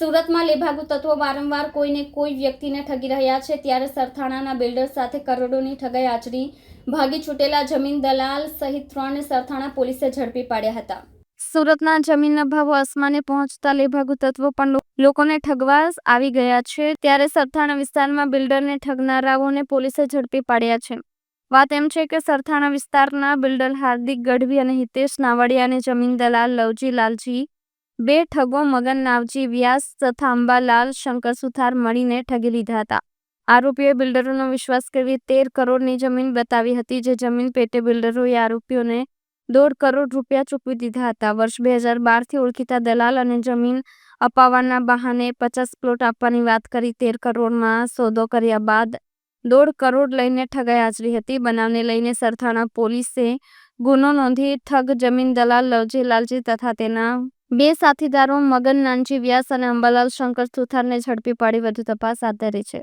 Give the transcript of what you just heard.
સુરતમાં લેભાગુ તત્વો વારંવાર કોઈને કોઈ વ્યક્તિને ઠગી રહ્યા છે, ત્યારે સરથાણાના બિલ્ડર સાથે કરોડોની ઠગાઈ આચરી ભાગી છૂટેલા જમીન દલાલ સહિત ત્રણને સરથાણા પોલીસે ઝડપી પાડ્યા હતા. સુરતના જમીનના ભાવો આસમાને પહોંચતા લેભાગુ તત્વો પણ લોકોને ઠગવા આવી ગયા છે, ત્યારે સરથાણા વિસ્તારમાં બિલ્ડરને ઠગનારાઓને પોલીસે ઝડપી પાડ્યા છે. વાત એમ છે કે સરથાણા વિસ્તારના બિલ્ડર હાર્દિક ગઢવી અને હિતેશ નાવાડિયાને જમીન દલાલ લવજી લાલજી બે ઠગો મગન નાવજી વ્યાસ તથા અંબાલાલ શંકર સુથાર મળીને ઠગી લીધા હતા. આરોપીઓએ બિલ્ડરોનો વિશ્વાસ કરી તેર કરોડની જમીન બતાવી હતી જે જમીન પેટે બિલ્ડરોએ આરોપીઓને દોઢ કરોડ રૂપિયા ચૂકવી દીધા હતા. વર્ષ બે હજાર બારથી ઓળખીતા દલાલ અને જમીન અપાવવાના બહાને પચાસ પ્લોટ આપવાની વાત કરી તેર કરોડમાં સોદો કર્યા બાદ દોઢ કરોડ લઈને ઠગાઈ હાજરી હતી. બનાવને લઈને સરથાણા પોલીસે ગુનો નોંધી ઠગ જમીન દલાલ લવજી લાલજી તથા તેના બે સાથીદારો મગન, નાનજી વ્યાસ અને અંબાલાલ શંકર સુથારને ઝડપી પાડી વધુ તપાસ હાથ ધરી છે.